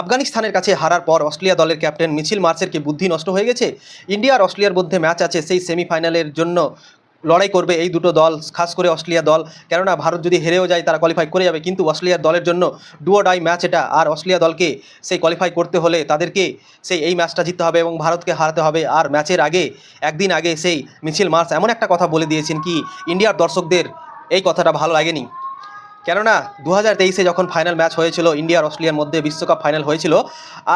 আফগানিস্তানের কাছে হারার পর অস্ট্রেলিয়া দলের ক্যাপ্টেন মিছিল মার্চের কি বুদ্ধি নষ্ট হয়ে গেছে। ইন্ডিয়া আর অস্ট্রেলিয়ার মধ্যে ম্যাচ আছে, সেই সেমিফাইনালের জন্য লড়াই করবে এই দুটো দল, খাস করে অস্ট্রেলিয়া দল। কেননা ভারত যদি হেরেও যায়, তারা কোয়ালিফাই করে যাবে। কিন্তু অস্ট্রেলিয়ার দলের জন্য ডুও ডাই ম্যাচ এটা। আর অস্ট্রেলিয়া দলকে সেই কোয়ালিফাই করতে হলে তাদেরকে সেই এই ম্যাচটা জিততে হবে এবং ভারতকে হারাতে হবে। আর ম্যাচের আগে, একদিন আগে সেই মিছিল মার্চ এমন একটা কথা বলে দিয়েছেন কি, ইন্ডিয়ার দর্শকদের এই কথাটা ভালো লাগেনি। কেননা দু হাজার তেইশে যখন ফাইনাল ম্যাচ হয়েছিল ইন্ডিয়া আর অস্ট্রেলিয়ার মধ্যে বিশ্বকাপ ফাইনাল হয়েছিল,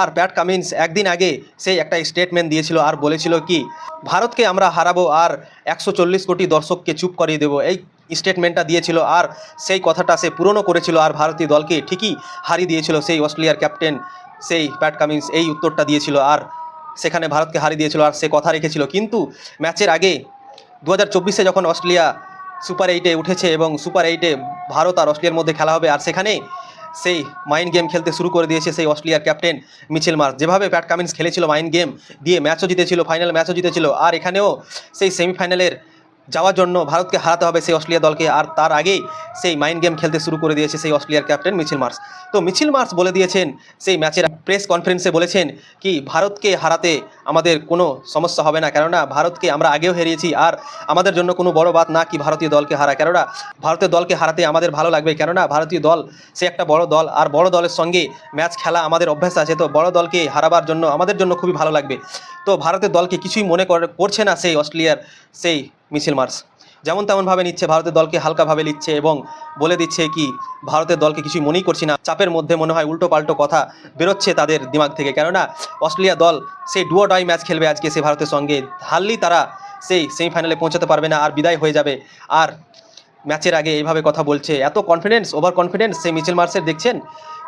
আর প্যাট কামিন্স একদিন আগে সেই একটা স্টেটমেন্ট দিয়েছিল আর বলেছিল কি, ভারতকে আমরা হারাবো আর একশো চল্লিশ কোটি দর্শককে চুপ করিয়ে দেবো। এই স্টেটমেন্টটা দিয়েছিল আর সেই কথাটা সে পূরণও করেছিল আর ভারতীয় দলকে ঠিকই হারিয়ে দিয়েছিল সেই অস্ট্রেলিয়ার ক্যাপ্টেন সেই প্যাট কামিন্স এই উত্তরটা দিয়েছিল আর সেখানে ভারতকে হারিয়ে দিয়েছিল আর সে কথা রেখেছিল। কিন্তু ম্যাচের আগে দু হাজার চব্বিশে যখন অস্ট্রেলিয়া সুপার এইটে উঠেছে এবং সুপার এইটে ভারত আর অস্ট্রেলিয়ার মধ্যে খেলা হবে। আর সেখানে সেই মাইন্ড গেম খেলতে শুরু করে দিয়েছে সেই অস্ট্রেলিয়ার ক্যাপ্টেন মিচেল মার্স। যেভাবে প্যাট কামিন্স খেলেছিল মাইন্ড গেম দিয়ে ম্যাচও জিতেছিল ফাইনাল ম্যাচও জিতেছিল। আর এখানেও সেই সেমিফাইনালের যাওয়ার জন্য ভারতকে হারাতে হবে সেই অস্ট্রেলিয়া দলকে। আর তার আগেই সেই মাইন্ড গেম খেলতে শুরু করে দিয়েছে সেই অস্ট্রেলিয়ার ক্যাপ্টেন মিছিল মার্স। তো মিছিল মার্স বলে দিয়েছেন, সেই ম্যাচের প্রেস কনফারেন্সে বলেছেন কি, ভারতকে হারাতে আমাদের কোনো সমস্যা হবে না। কেননা ভারতকে আমরা আগেও হারিয়েছি, আর আমাদের জন্য কোনো বড় বাদ না কি ভারতীয় দলকে হারা। কেননা ভারতীয় দলকে হারাতে আমাদের ভালো লাগবে। কেননা ভারতীয় দল, সে একটা বড় দল, আর বড় দলের সঙ্গে ম্যাচ খেলা আমাদের অভ্যাস আছে। তো বড় দলকে হারাবার জন্য আমাদের জন্য খুবই ভালো লাগবে। তো ভারতের দলকে কিছুই মনে করে- করছে না সেই অস্ট্রেলিয়ার সেই মিছিল মার্স যেমন তেমনভাবে নিচ্ছে, ভারতের দলকে হালকাভাবে নিচ্ছে এবং বলে দিচ্ছে কি, ভারতের দলকে কিছুই মনেই করছি না। চাপের মধ্যে মনে হয় উল্টো পাল্টো কথা বেরোচ্ছে তাদের দিমাগ থেকে। কেননা, অস্ট্রেলিয়া দল সেই ডুও ডাই ম্যাচ খেলবে আজকে সে ভারতের সঙ্গে। হারলেই তারা সেই সেমিফাইনালে পৌঁছাতে পারবে না আর বিদায় হয়ে যাবে। আর ম্যাচের আগে এইভাবে কথা বলছে। এত কনফিডেন্স ওভার কনফিডেন্স সেই মিচেল মার্সের দেখছেন?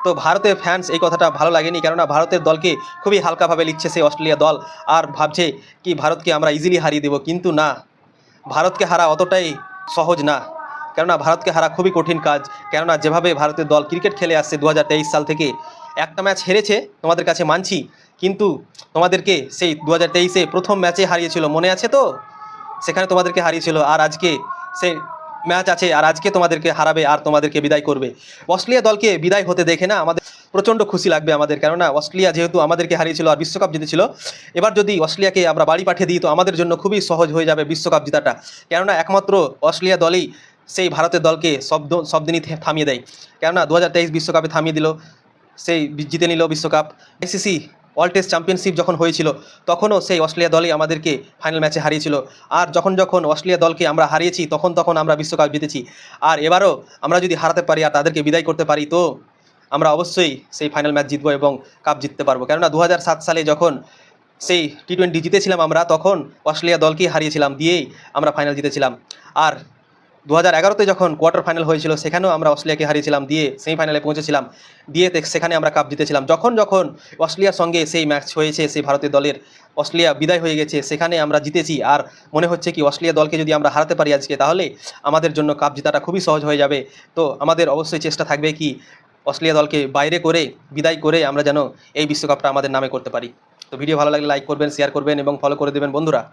তো ভারতের ফ্যান্স এই কথাটা ভালো লাগেনি। কেননা, ভারতের দলকে খুবই হালকাভাবে লিখছে সেই অস্ট্রেলিয়া দল। আর ভাবছে কি, ভারতকে আমরা ইজিলি হারিয়ে দেবো। কিন্তু না। ভারতকে হারা অতটাই সহজ না। কেননা ভারতকে হারা খুবই কঠিন কাজ। কেননা যেভাবে ভারতের দল ক্রিকেট খেলে আসছে দু হাজার তেইশ সাল থেকে, একটা ম্যাচ হেরেছে তোমাদের কাছে মানছি, কিন্তু তোমাদেরকে সেই দু হাজার প্রথম ম্যাচে হারিয়েছিল, মনে আছে তো? সেখানে তোমাদেরকে হারিয়েছিল, আর আজকে সেই ম্যাচ আছে আর আজকে তোমাদেরকে হারাবে আর তোমাদেরকে বিদায় করবে। অস্ট্রেলিয়া দলকে বিদায় হতে দেখে না আমাদের প্রচণ্ড খুশি লাগবে আমাদের, কেননা অস্ট্রেলিয়া যেহেতু আমাদেরকে হারিয়েছিল আর বিশ্বকাপ জিতেছিল, এবার যদি অস্ট্রেলিয়াকে আমরা বাড়ি পাঠিয়ে দিই তো আমাদের জন্য খুবই সহজ হয়ে যাবে বিশ্বকাপ জেতাটা। কেননা একমাত্র অস্ট্রেলিয়া দলই সেই ভারতের দলকে সব দ- সব দিনই থে- থামিয়ে দেয়। কেননা দু বিশ্বকাপে থামিয়ে দিল, সেই জিতে নিল বিশ্বকাপ। আইসিসি ওয়ার্ল্ড টেস্ট চ্যাম্পিয়নশিপ যখন হয়েছিল, তখনও সেই অস্ট্রেলিয়া দলই আমাদেরকে ফাইনাল ম্যাচে হারিয়েছিল। আর যখন যখন অস্ট্রেলিয়া দলকে আমরা হারিয়েছি, তখন তখন আমরা বিশ্বকাপ জিতেছি। আর এবারও আমরা যদি হারাতে পারি আর তাদেরকে বিদায় করতে পারি, তো আমরা অবশ্যই সেই ফাইনাল ম্যাচ জিতবো এবং কাপ জিততে পারব। কেননা দু হাজার সাত সালে যখন সেই টি টোয়েন্টি জিতেছিলাম আমরা, তখন অস্ট্রেলিয়া দলকেই হারিয়েছিলাম দিয়েই আমরা ফাইনাল জিতেছিলাম। আর দু হাজার এগারোতে যখন কোয়ার্টার ফাইনাল হয়েছিল, সেখানেও আমরা অস্ট্রেলিয়াকে হারিয়েছিলাম, দিয়ে সেমিফাইনালে পৌঁছেছিলাম, দিয়ে সেখানে আমরা কাপ জিতেছিলাম। যখন যখন অস্ট্রেলিয়ার সঙ্গে সেই ম্যাচ হয়েছে, সেই ভারতীয় দলের অস্ট্রেলিয়া বিদায় হয়ে গেছে, সেখানে আমরা জিতেছি। আর মনে হচ্ছে কি, অস্ট্রেলিয়া দলকে যদি আমরা হারাতে পারি আজকে, তাহলে আমাদের জন্য কাপ জেতাটা খুবই সহজ হয়ে যাবে। তো আমাদের অবশ্যই চেষ্টা থাকবে কি, অস্ট্রেলিয়া দলকে বাইরে করে, বিদায় করে আমরা যেন এই বিশ্বকাপটা আমাদের নামে করতে পারি। তো ভিডিও ভালো লাগলে লাইক করবেন শেয়ার করবেন এবং ফলো করে দেবেন বন্ধুরা।